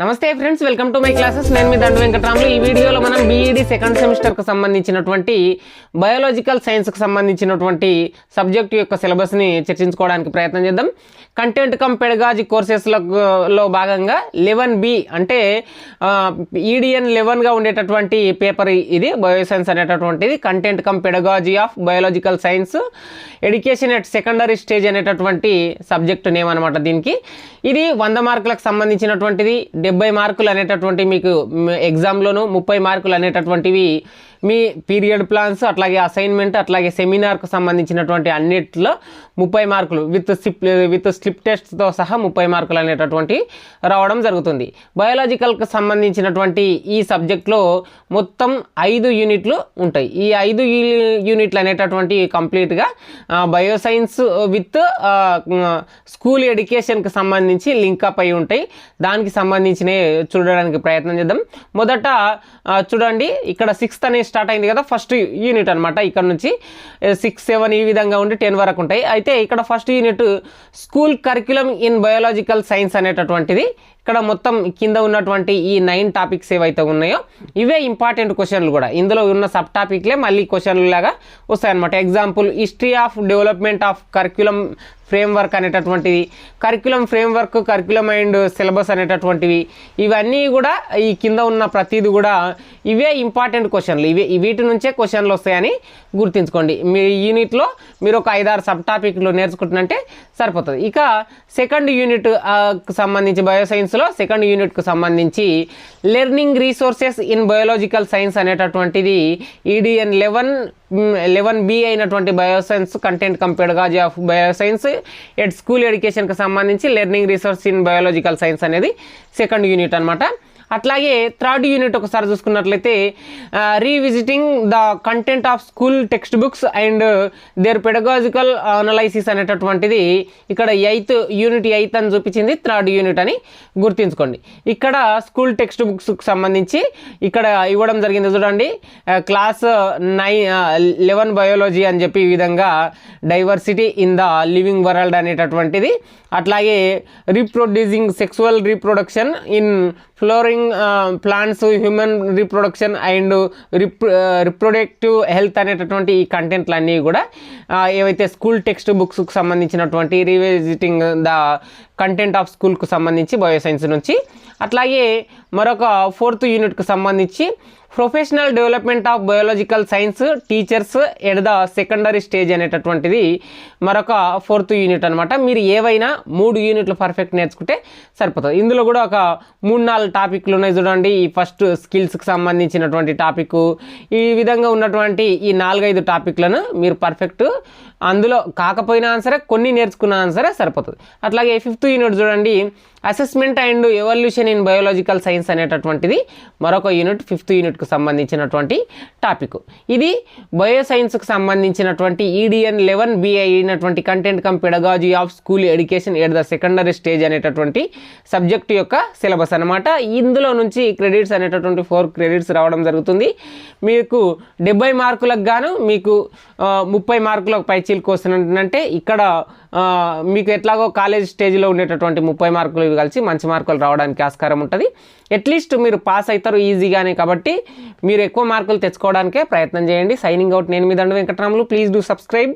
నమస్తే friends welcome to my classes. నేను మీ దండు వెంకటరాములు ఈ వీడియోలో మనం బీఈడి సెకండ్ సెమిస్టర్కు సంబంధించినటువంటి బయోలాజికల్ సైన్స్కి సంబంధించినటువంటి సబ్జెక్ట్ యొక్క సిలబస్ని చర్చించుకోవడానికి ప్రయత్నం చేద్దాం. కంటెంట్ కమ్ పెడగాజీ కోర్సెస్లో భాగంగా లెవెన్ బి అంటే ఈడిఎన్ లెవెన్గా ఉండేటటువంటి పేపర్ ఇది బయో సైన్స్ అనేటటువంటిది content cum pedagogy of biological science education at secondary stage అనేటటువంటి సబ్జెక్ట్ నేమ్ అనమాట దీనికి. ఇది వంద మార్కులకు సంబంధించినటువంటిది. డెబ్బై మార్కులు అనేటటువంటి మీకు ఎగ్జామ్లోను ముప్పై మార్కులు అనేటటువంటివి మీ పీరియడ్ ప్లాన్స్ అట్లాగే అసైన్మెంట్ అట్లాగే సెమినార్కు సంబంధించినటువంటి అన్నిట్లో ముప్పై మార్కులు విత్ స్లిప్ విత్ స్లిప్ టెస్ట్తో సహా ముప్పై మార్కులు అనేటటువంటి రావడం జరుగుతుంది. బయాలజికల్కి సంబంధించినటువంటి ఈ సబ్జెక్ట్లో మొత్తం ఐదు యూనిట్లు ఉంటాయి. ఈ ఐదు యూనిట్లు అనేటటువంటి కంప్లీట్గా బయోసైన్స్ విత్ స్కూల్ ఎడ్యుకేషన్కి సంబంధించి లింకప్ అయి ఉంటాయి. దానికి సంబంధించినవి చూడడానికి ప్రయత్నం చేద్దాం. మొదట చూడండి ఇక్కడ సిక్స్త్ అనే స్టార్ట్ అయింది కదా ఫస్ట్ యూనిట్ అనమాట ఇక్కడ నుంచి. సిక్స్ సెవెన్ ఈ విధంగా ఉండి టెన్ వరకు ఉంటాయి. అయితే ఇక్కడ first unit school curriculum in biological science అనేటటువంటిది. ఇక్కడ మొత్తం కింద ఉన్నటువంటి ఈ నైన్ టాపిక్స్ ఏవైతే ఉన్నాయో ఇవే ఇంపార్టెంట్ క్వశ్చన్లు కూడా. ఇందులో ఉన్న సబ్ టాపిక్లే మళ్ళీ క్వశ్చన్లు లాగా వస్తాయన్నమాట. Example history of development of curriculum framework అనేటటువంటిది curriculum framework curriculum and syllabus అనేటటువంటివి ఇవన్నీ కూడా ఈ కింద ఉన్న ప్రతిది కూడా ఇవే ఇంపార్టెంట్ క్వశ్చన్లు ఇవి వీటి నుంచే క్వశ్చన్లు వస్తాయని గుర్తుంచుకోండి. మీ యూనిట్లో మీరు ఒక ఐదారు సబ్ టాపిక్లు నేర్చుకుంటున్నంటే సరిపోతుంది. ఇక సెకండ్ యూనిట్ సంబంధించి బయోసైన్స్ బయోసైన్స్లో సెకండ్ యూనిట్కు సంబంధించి learning resources in biological science అనేటటువంటిది E D N eleven eleven B అయినటువంటి బయోసైన్స్ కంటెంట్ కంపేర్డ్గాజీ ఆఫ్ బయోసైన్స్ ఎట్ స్కూల్ ఎడ్యుకేషన్కి సంబంధించి learning resource in biological science అనేది సెకండ్ యూనిట్ అనమాట అట్లాగే థర్డ్ యూనిట్ ఒకసారి చూసుకున్నట్లయితే revisiting the content of school text books and their pedagogical analysis అనేటటువంటిది ఇక్కడ ఎయిత్ యూనిట్ ఎయిత్ అని చూపించింది థర్డ్ యూనిట్ అని గుర్తుంచుకోండి. ఇక్కడ స్కూల్ టెక్స్ట్ బుక్స్కి సంబంధించి ఇక్కడ ఇవ్వడం జరిగింది చూడండి క్లాస్ నైన్ లెవెన్ బయాలజీ అని చెప్పి ఈ విధంగా diversity in the living world అనేటటువంటిది. అట్లాగే reproducing sexual reproduction in flowering plants human reproduction and rep reproductive health అనేటటువంటి ఈ కంటెంట్లు అన్నీ కూడా uh, ఏవైతే స్కూల్ టెక్స్ట్ బుక్స్కి సంబంధించినటువంటి రీవిజిటింగ్ ద కంటెంట్ ఆఫ్ స్కూల్కు సంబంధించి బయోసైన్స్ నుంచి అట్లాగే మరొక ఫోర్త్ యూనిట్కు సంబంధించి professional development of biological science teachers at the secondary stage అనేటటువంటిది మరొక ఫోర్త్ యూనిట్ అనమాట మీరు ఏవైనా మూడు యూనిట్లు పర్ఫెక్ట్ నేర్చుకుంటే సరిపోతుంది. ఇందులో కూడా ఒక మూడు నాలుగు టాపిక్లు ఉన్నాయి చూడండి. ఈ ఫస్ట్ స్కిల్స్కి సంబంధించినటువంటి టాపిక్ ఈ విధంగా ఉన్నటువంటి ఈ నాలుగైదు టాపిక్లను మీరు పర్ఫెక్ట్ అందులో కాకపోయినా సరే కొన్ని నేర్చుకున్నా సరే సరిపోతుంది. అట్లాగే ఫిఫ్త్ యూనిట్ చూడండి. Assessment and evaluation in biological science అనేటటువంటిది మరొక యూనిట్ ఫిఫ్త్ యూనిట్ యూనిట్కు సంబంధించినటువంటి టాపిక్. ఇది బయోసైన్స్కు సంబంధించినటువంటి ఈడిఎన్ లెవెన్ బిఐ అయినటువంటి content cum pedagogy of school education at the secondary stage అనేటటువంటి సబ్జెక్ట్ యొక్క సిలబస్ అనమాట ఇందులో నుంచి క్రెడిట్స్ అనేటటువంటి ఫోర్ క్రెడిట్స్ రావడం జరుగుతుంది. మీకు డెబ్బై మార్కులకు గాను మీకు ముప్పై మార్కులకు పైచీలకు వస్తున్నట్టే ఇక్కడ మీకు ఎట్లాగో కాలేజ్ స్టేజ్లో ఉండేటటువంటి ముప్పై మార్కులు కలిసి మంచి మార్కులు రావడానికి ఆస్కారం ఉంటుంది. అట్లీస్ట్ మీరు పాస్ అవుతారు ఈజీగానే కాబట్టి మీరు ఎక్కువ మార్కులు తెచ్చుకోవడానికే ప్రయత్నం చేయండి. సైనింగ్ అవుట్ నేను మీ దండ వెంకటరాములు. Please do subscribe